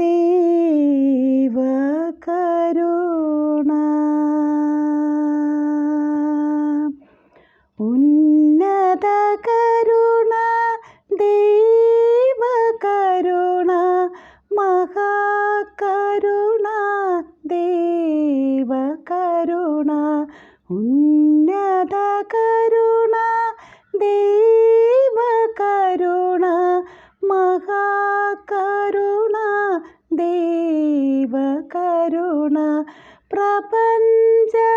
ദേവകരുണ. ഉന്നത കരുണ ദൈവകരുണ മഹാകരുണ ദേവകരുണ. ഉന്നത കരുണ ദൈവകരുണ മഹാകരുണ. പ്രപഞ്ചമാകെ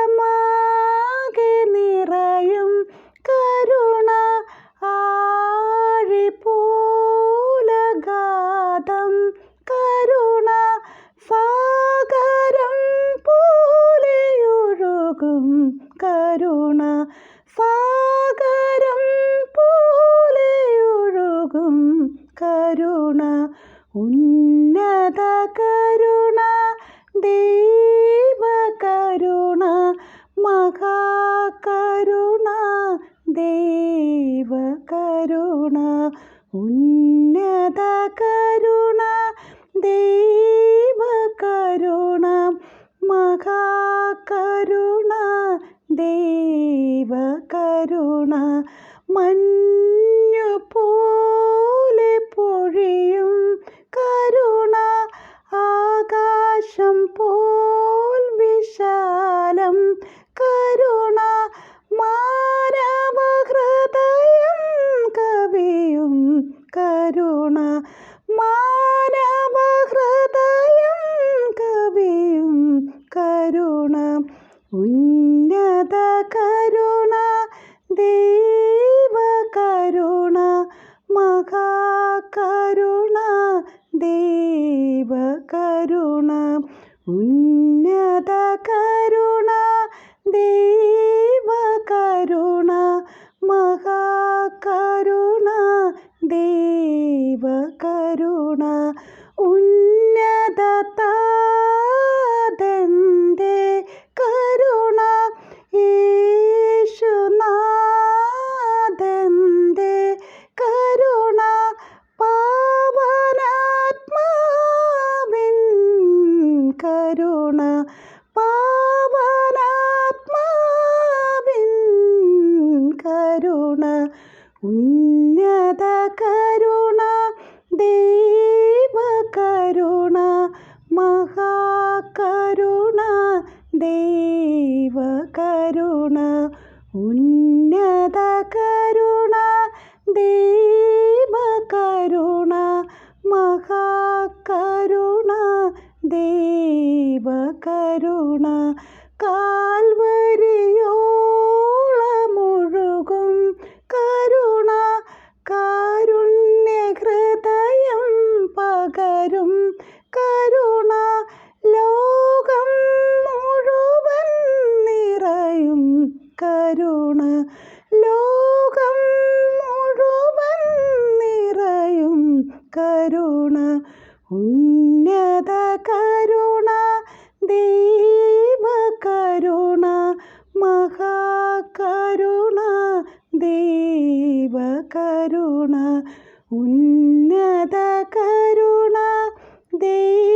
നിറയും കരുണ ആഴിപ്പൂലഗാതം കരുണ സാഗരം പോലെയൊഴുകും കരുണ സാഗരം പോലെയൊഴുകും കരുണ ഉന്നത ദൈവ കരുണ ഉന്നത കരുണ ദൈവ കരുണ മഹാകരുണ ദൈവ കരുണ ഉന്നത കരുണ ദൈവ കരുണ മഹാകരുണ ദൈവ കരുണ. ഉന്നത കരുണ ദൈവ കരുണ മഹാകരുണ ദൈവ കരുണ. ഉന്നത കരുണ പാവനാത്മാവിൻ കരുണ ഉന്നത കരുണ ദൈവ കരുണ മഹാകരുണ ദൈവ കരുണ ഉന്നത കരുണ കാൽവരിയോളമൊഴുകും. കരുണ കാരുണ്യ ഹൃദയം പകരും. കരുണ ലോകം മുഴുവൻ നിറയും. കരുണ ലോകം മുഴുവൻ നിറയും. കരുണ ദൈവ കരുണ ഉന്നത കരുണ ദൈവ